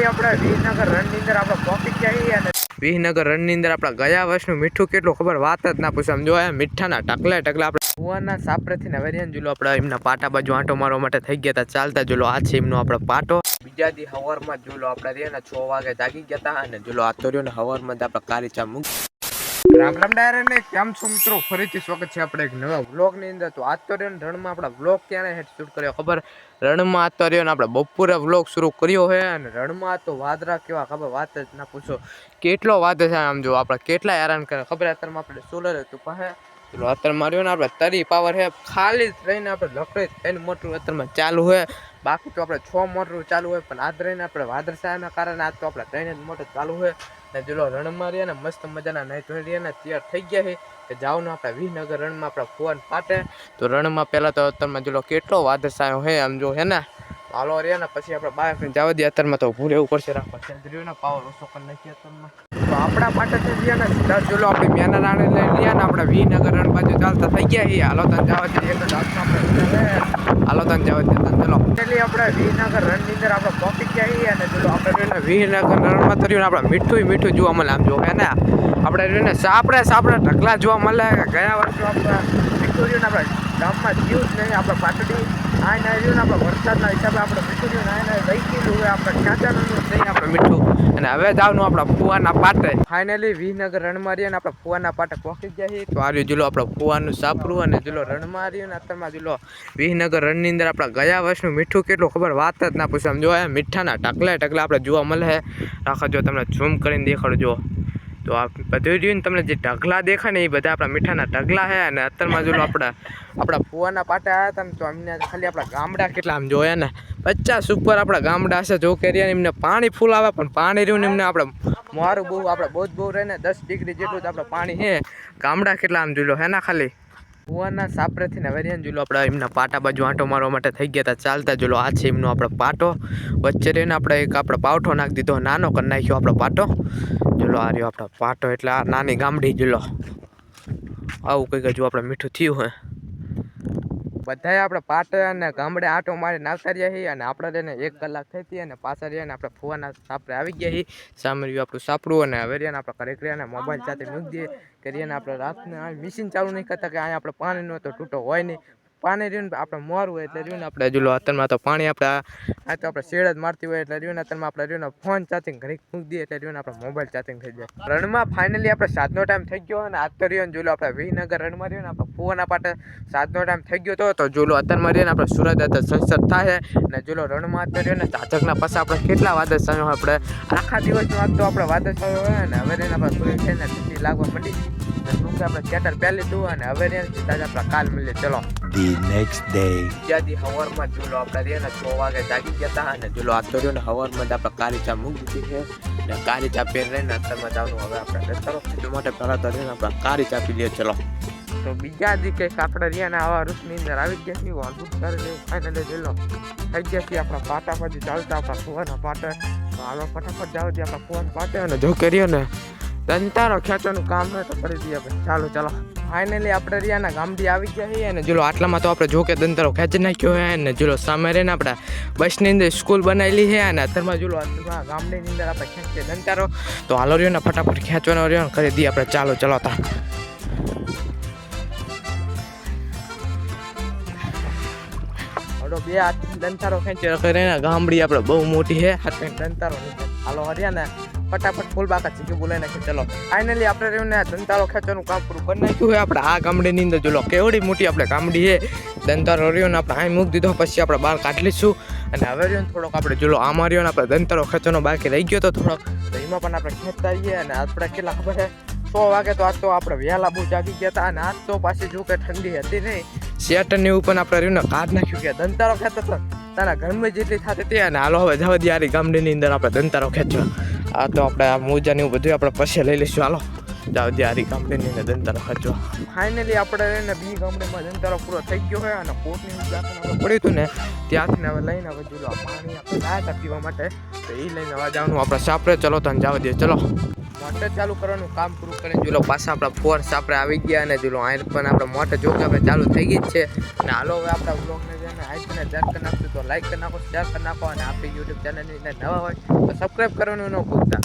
Finally આપણે વિસનગર રણની અંદર આપણે પહોંચી ગયા અને વિસનગર રણની અંદર આપણા ગયા વર્ષનું મીઠું કેટલું ખબર વાત જ ના પૂછે. આમ જો આ મીઠાના ટકલા ટકલા આપણે કુવાના સાપરેથી નવેરિયન જુલો આપણે એમના પાટા બાજુ આંટો મારવા માટે થઈ ગયા હતા. ચાલતા જુલો આ છે એમનો આપણો પાટો. બીજા દી હવારમાં જુલો આપણે રહ્યા ને છ વાગે જાગી ગયા હતા અને જુલો આ તોર્યો ને હવારમાં જ આપણે કારીચા મૂક રામ રામ ડાયરે ને કેમ છો મિત્રો? ફરીથી સ્વાગત છે આપણે એક નવા વ્લોગની અંદર. તો આજ રણમાં આપણા વ્લોગ ક્યારે હેડ શૂટ કર્યો ખબર? રણમાં આજ ને આપણે બપોરે વ્લોગ શરૂ કર્યો છે અને રણમાં તો વાદરા કેવા ખબર? વાત જ ના પૂછો. કેટલો વાદ છે આમ જો આપણે, કેટલા હેરાન કરે. ખબર અત્યારમાં આપણે સોલર હતું પાસે અત્યારે માર્યો ને આપણે તરી પાવર છે ખાલી જ રહીને આપણે લકડી થઈને મોટું અત્યારમાં ચાલુ હોય બાકી તો આપણે છ મોટરું ચાલુ હોય, પણ આજ રહીને આપણે વાદરસાયાના કારણે આજ તો આપણે ત્રણ જ મોટર ચાલુ હોય. ને જેલો રણમાં રહ્યા ને મસ્ત મજાના નાઈ ધોઈ રહ્યા ને તૈયાર થઈ ગયા છે. કે જાવ ને આપણે વિનગર રણમાં આપણે ફોન પાટે. તો રણમાં પહેલાં તો અત્યારમાં જેલો કેટલો વાદરસાયો છે, આમ જો હે ને. હાલો રહ્યા ને પછી આપણે બાળકને જવા દે અત્યારમાં તો ભૂલ એવું પડશે. રાખવા ચંદ્રિયો ને, પાવર ઓછો કરી નાખીએ અત્યારમાં. તો આપણા પાટે ગયા ને સીધા ચલો આપણે મેના રાણે લઈ રહ્યા ને આપણે વિસનગર રણ બાજુ ચાલતા થઈ ગયા છીએ હાલો તને જવા દઈએ. તો આપણે હાલો તને જવા તને ચલો. એટલે આપણે વિસનગર રણની અંદર આપણે પહોંચી ગયા અને ચલો આપણે જોઈને વિસનગર રણમાં તર્યું આપણે મીઠું મીઠું જોવા મળે. આમ જો કે ને, આપણે જોઈને સાપડે સાપડે ઢગલા જોવા મળે. ગયા વર્ષે આપણે મીઠું આપણા ગામમાં જીવ જ નહીં, આપણે પાટડી આ ના રહ્યું ને આપણે વરસાદના હિસાબે આપણે રહ્યું ને આ રહી ગયેલું હોય આપણે ખેંચાનું નહીં, આપણે મીઠું. અને હવે જાવનું આપણા ફુવાના પાટે. ફાઇનલી વિનગર રણમારી અને આપણા ફુવાના પાટે પહોંચી ગયા તો આર્યું જુલો આપણે ફુવાનું સાપરું અને જુલો રણમારી અને ને અત્યારમાં જુલો વિસનગર રણની અંદર આપણા ગયા વર્ષનું મીઠું કેટલું ખબર, વાત જ ના પૂછો. આમ જોવા મીઠાના ટકલા ટકલા આપણે જોવા મળે રાખો, જો તમને ઝૂમ કરીને દેખાડજો તો આ બધું રહ્યું ને તમને જે ઢગલા દેખાય ને એ બધા આપણા મીઠાના ઢગલા છે અને અત્યારમાં જો આપણા આપણા ફુવાના પાટા આવ્યા હતા ને તો અમને ખાલી આપણા ગામડા કેટલા આમ જોયા ને, પચાસ ઉપર આપણા ગામડા છે, જો કેરિયા એમને પાણી ફૂલ આવે પણ પાણી રહ્યું ને એમને આપણે મારું બહુ, આપણે બહુ જ બહુ રહે ને, દસ ડિગ્રી જેટલું જ આપણે પાણી છે. ગામડા કેટલા આમ જોઈ લો હે ના ખાલી? કુવાના સાપરેથી નવેરિયન જુલો આપણે એમના પાટા બાજુ આંટો મારવા માટે થઈ ગયા હતા ચાલતા જુલો, આ છે એમનો આપણો પાટો. વચ્ચે રહીને આપણે એક આપણે પાવઠો નાખી દીધો, નાનો કરી નાખ્યો આપણો પાટો. જુલો, આ રહ્યો આપણો પાટો, એટલે આ નાની ગામડી જુલો. આવું કંઈક હજુ આપણે મીઠું થયું હોય. બધાએ આપણે પાટણ અને ગામડે આંટો મારી નાખતા રહ્યા છીએ અને આપણે તેને એક કલાક થઈ હતી અને પાછા રહ્યા ને આપણે ફુવાના સાપરે આવી ગયા છીએ. સામે રહ્યું આપણું સાપડું અને હવે રહ્યા આપણે ઘરે રહ્યા મોબાઈલ સાથે મૂકી દઈએ કરીએ ને આપણે રાતને મિશિન ચાલુ નહીં કરતા કે અહીંયા આપણે પાણીનો તો તૂટો હોય નહીં. પાણી રહ્યું આપણે મોરવું હોય એટલે રહ્યું ને આપણે જુલો અત્યારમાં તો પાણી આપણે આ તો આપણે શેડ જ મારતી હોય એટલે રહ્યું અત્યારમાં આપણે રહ્યું ને ફોન ચાર્જિંગ ઘણી મૂકી દઈએ એટલે રહ્યું આપણે મોબાઈલ ચાર્જિંગ થઈ જાય. રણમાં ફાઇનલી આપણે સાતનો ટાઈમ થઈ ગયો અને આજ તો રહ્યો ને જુલો આપણે વિનગર રણમાં રહ્યો ને આપણે ફોન પાટે સાતનો ટાઈમ થઈ ગયો તો જોલો અત્યારમાં રહ્યો ને આપણે સુરત અત્યારે સંસદ થાય અને જુલો રણમાં અત્યારે રહ્યો ને ચાચકના પાસે આપણે કેટલા વાદળ સામે આપણે. આખા દિવસનો આજ તો આપણે વાદળ સામે હોય ને હવે આપણે સૂર્ય છે ને લાગવા માંડી. અને કે આપણે થિયેટર પહેલી તું અને હવે રહીને સીધા જ આપણે કાલ મળીએ. ચલો. ધી નેક્સ્ટ ડે ત્યાંથી હવારમાં ઝૂલો આપણે રહ્યા ને છ વાગે જાગી ગયા હતા અને ઝૂલો આ રહ્યો ને હવારમાં આપણે કાલી ચા મૂકી દીધી છે ને કાળી ચા પહેરી રહીને અત્યારમાં જવાનું હવે આપણે દસ્તારો ખેડવા માટે પહેલાં તો રહીને આપણે કાળી ચા પી લઈએ. ચલો. તો બીજા દી કંઈક આપણે રહ્યા ને આવા રૂટની અંદર આવી ગયા છીએ. અદભુત કરી ફાઇનલી જેલો થઈ ગયા છીએ આપણા પાટા પછી ચાલતા આપણા ફોન પાટે. તો હાલો ફટાફટ જાવ આપણા ફોન પાટે. અને જો કરીએ ને દંતારો ખેંચવાનું કામ હોય તો કરી દઈએ ચાલો ચાલો. ફાઇનલી આપણે રિયાના ગામડી આવી ગયા છીએ અને જોલો આટલામાં તો આપણે જો કે દંતારો ખેંચી નાખ્યો છે અને જોલો સામે રહીને આપણે બસની અંદર સ્કૂલ બનાવેલી છે અને અત્યારમાં જુલો ગામડીની અંદર આપણે ખેંચીએ દંતારો તો હાલો રહ્યો ને, ફટાફટ ખેંચવાનો રહ્યો ને, કરી દઈએ આપણે. ચાલો ચાલો, તા. બે હાથ દંતારો ખેંચી કરીને ગામડી આપણે બહુ મોટી છે. હાથ દંતારો હાલો હરિયા ને ફટાફટ ફૂલ ફૂલબાકા ચીકી બોલાવી નાખે ચલો ફાઇનલી આપણે રહ્યું ને દંતારો ખેંચવાનું કામ પૂરું કરી નાખ્યું આપણે આ ગામડીની અંદર જોલો કેવડી મોટી આપણે ગામડી છે. દંતારો રહ્યો ને આપણે અહીં મૂકી દીધો, પછી આપણે બહાર કાઢી લઈશું. અને હવે રહ્યો થોડોક આપણે જોલો આમાં રહ્યો ને આપણે દંતારો ખેંચવાનો બાકી રહી ગયો તો થોડોક. તો એમાં પણ આપણે ખેંચતા રહીએ અને આપણે કેટલા ખબર છે? સો વાગે તો આજ તો આપણે વહેલા બહુ જાગી ગયા હતા અને આજ તો પાછી જો કે ઠંડી હતી નહીં. શેટરની ઉપર આપણે રહ્યું ને કાઢ નાખ્યું કે દંતારો ખેંચતો તારા ઘરમાં જેટલી થતી હતી અને હાલો હવે જવા દે યારી ગામડીની અંદર આપણે દંતારો ખેંચવા. આ તો આપણે આ મોજાને એવું બધું આપણે પછી લઈ લઈશું. હાલો જાવ હારી ગામડીની ધંધારો દંતારો ખેંચવા ફાઇનલી આપણે ને બી ગામડીમાં ધંધારો પૂરો થઈ ગયો હોય અને કોટની પડ્યું હતું ને, ત્યાંથી હવે લઈને હવે જોલો પાણી આપણે લાયા હતા પીવા માટે, તો એ લઈને હવે જવાનું આપણે સાપરે. ચલો તને જવા દે, ચલો. મોટર ચાલુ કરવાનું કામ પૂરું કરીને જો પાછા આપણા ફોર્સ આપણે આવી ગયા અને જો આયર પણ આપણે મોટર જો કે હવે ચાલુ થઈ ગઈ જ છે. અને હાલો હવે આપણા બ્લોગને છે ને આજ માહિતીને શેર કરી નાખશું તો લાઈક કરી નાખો શેર કરી નાખો અને આપણી યુટ્યુબ ચેનલની નવા હોય તો સબસ્ક્રાઈબ કરવાનું ન ભૂલતા.